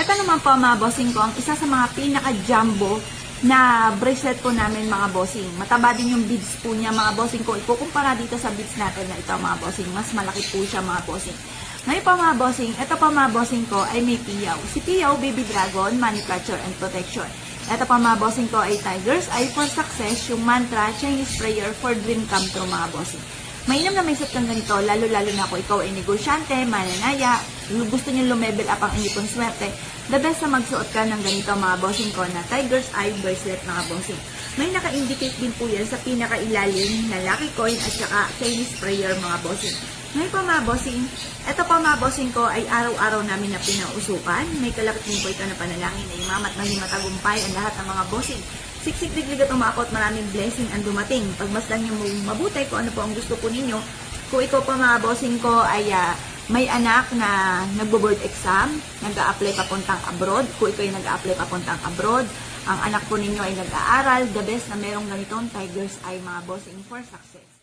Ito naman po mga bossing ko, ang isa sa mga pinaka-jumbo na bracelet po namin mga bossing. Mataba din yung beads po niya mga bossing ko. Ikukumpara dito sa beads natin na ito mga bossing. Mas malaki po siya mga bossing. Ngayon po mga bossing, ito po mga bossing ko ay may piyaw. Si piyaw, baby dragon, catcher and protection. Ito po mga bossing ko ay tigers, ay for success, yung mantra, Chinese prayer for dream come true mga bossing. Mainam na may set kang ganito, lalo-lalo na kung ikaw ay negosyante, mananaya, gusto niyo lumevel up ang inyong swerte, the best na magsuot ka ng ganito mga bossing ko na Tiger's Eye Bracelet mga bossing. May naka-indicate din po yan sa pinakailalim na lucky coin at saka Chinese prayer mga bossing. Ngayon po mga bossing, ito po mga bossing ko ay araw-araw namin na pinausukan. May kalapit din po ito na panalangin na imamat maging matagumpay ang lahat ng mga bossing. Siksik diglig at umakot, maraming blessing ang dumating. Pagmasdan mong mabuti kung ano po ang gusto po ninyo. Kung ikaw po mga bossing ko ay ah, may anak na nagbo-board exam, nag-a-apply papuntang abroad, kung ikaw ay nag-a-apply papuntang abroad, ang anak po ninyo ay nag-aaral, the best na merong ganitong Tiger's Eye mga bossing for success.